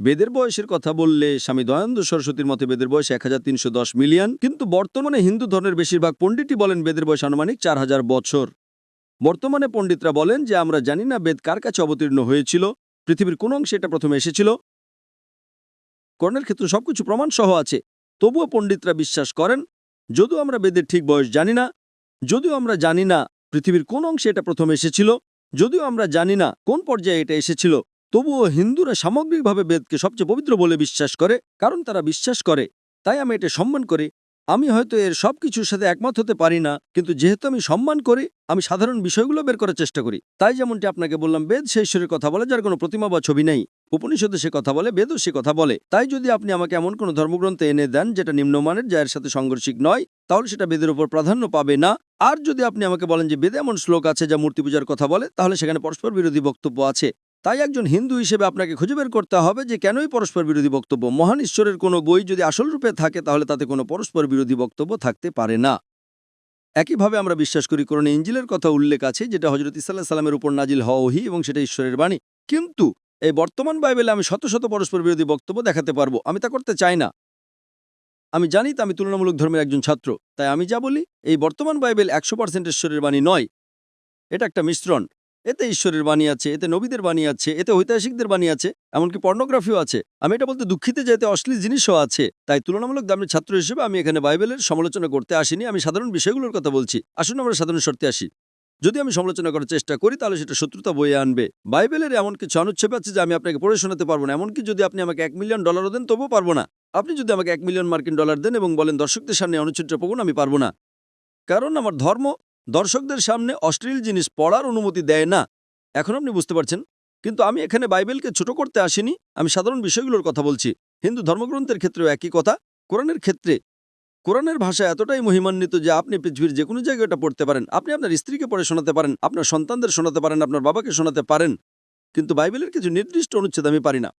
বেদের বয়সের কথা বললে স্বামী দয়ানন্দ সরস্বতীর মতে বেদের বয়স এক হাজার তিনশো দশ মিলিয়ন, কিন্তু বর্তমানে হিন্দু ধর্মের বেশিরভাগ পণ্ডিতই বলেন বেদের বয়স আনুমানিক চার হাজার বছর। বর্তমানে পণ্ডিতরা বলেন যে আমরা জানি না বেদ কার কাছে অবতীর্ণ হয়েছিল, পৃথিবীর কোন অংশে এটা প্রথমে এসেছিল। কর্ণের ক্ষেত্রে সবকিছু প্রমাণ সহ আছে, তবুও পণ্ডিতরা বিশ্বাস করেন, যদিও আমরা বেদের ঠিক বয়স জানি না, যদিও আমরা জানি না পৃথিবীর কোন অংশে এটা প্রথম এসেছিল, যদিও আমরা জানি না কোন পর্যায়ে এটা এসেছিল তবুও হিন্দুরা সামগ্রিকভাবে বেদকে সবচেয়ে পবিত্র বলে বিশ্বাস করে, কারণ তারা বিশ্বাস করে। তাই আমি এটা সম্মান করি। আমি হয়তো এর সব কিছুর সাথে একমত হতে পারি না, কিন্তু যেহেতু আমি সম্মান করি, আমি সাধারণ বিষয়গুলো বের করার চেষ্টা করি। তাই যেমনটি আপনাকে বললাম, বেদ সে ঈশ্বরের কথা বলে, যার কোনো প্রতিমা বা ছবি নেই। উপনিষদে সে কথা বলে, বেদও সে কথা বলে। তাই যদি আপনি আমাকে এমন কোনো ধর্মগ্রন্থে এনে দেন, যেটা নিম্নমানের যার সাথে সংঘর্ষিক নয়, তাহলে সেটা বেদের উপর প্রাধান্য পাবে না। আর যদি আপনি আমাকে বলেন যে বেদে এমন শ্লোক আছে, যা মূর্তি পূজার কথা বলে, তাহলে সেখানে পরস্পর বিরোধী বক্তব্য আছে। তাই একজন হিন্দু হিসেবে আপনাকে খুঁজে বের করতে হবে যে কেনই পরস্পর বিরোধী বক্তব্য? মহান ঈশ্বরের কোনো বই যদি আসল রূপে থাকে, তাহলে তাতে কোনো পরস্পর বিরোধী বক্তব্য থাকতে পারে না। একইভাবে আমরা বিশ্বাস করি, কোরআনে ইঞ্জিলের কথা উল্লেখ আছে, যেটা হজরত ইসাল্লাহ সাল্লামের উপর নাজিল হওয়া ওহি এবং সেটা ঈশ্বরের বাণী। কিন্তু এই বর্তমান বাইবেলে আমি শত শত পরস্পর বিরোধী বক্তব্য দেখাতে পারব, আমি তা করতে চাই না। আমি জানি তো আমি তুলনামূলক ধর্মের একজন ছাত্র, তাই আমি যা বলি, এই বর্তমান বাইবেল একশো পার্সেন্ট ঈশ্বরের বাণী নয়। এটা একটা মিশ্রণ। এতে ঈশ্বরের বাণী আছে, এতে নবীদের বাণী আছে, এতে ঐতিহাসিকদের বাণী আছে, এমনকি পর্নোগ্রাফিও আছে। আমি এটা বলতে দুঃখিত যে এতে অশ্লীল জিনিসও আছে। তাই তুলনামূলক দামের ছাত্র হিসেবে আমি এখানে বাইবেলের সমালোচনা করতে আসিনি, আমি সাধারণ বিষয়গুলোর কথা বলছি। আসুন আমরা সাধারণ শর্তে আসি। যদি আমি সমালোচনা করার চেষ্টা করি, তাহলে সেটা শত্রুতা বয়ে আনবে। বাইবেলের এমন কিছু অনুচ্ছেপ আছে যে আমি আপনাকে পড়ে শোনাতে পারব না। এমনকি যদি আপনি আমাকে এক মিলিয়ন ডলারও দেন, তবুও পারব না। আপনি যদি আমাকে এক মিলিয়ন মার্কিন ডলার দেন এবং বলেন, দর্শকদের সামনে অনুচ্ছেদটা পড়ুন, আমি পারব না। কারণ আমার ধর্ম দর্শকদের সামনে অশ্লীল জিনিস পড়ার অনুমতি দেয় না। এখন আপনি বুঝতে পারছেন? কিন্তু আমি এখানে বাইবেলকে ছোট করতে আসিনি, আমি সাধারণ বিষয়গুলোর কথা বলছি। হিন্দু ধর্মগ্রন্থের ক্ষেত্রেও একই কথা। কোরআনের ক্ষেত্রে, কোরআনের ভাষা এতটাই মহিমান্বিত যে আপনি পৃথিবীর যে কোনো জায়গায় এটা পড়তে পারেন। আপনি আপনার স্ত্রীকে পড়ে শোনাতে পারেন, আপনার সন্তানদের শোনাতে পারেন, আপনার বাবাকে শোনাতে পারেন। কিন্তু বাইবেলের কিছু নির্দিষ্ট অনুচ্ছেদ আমি পারি না।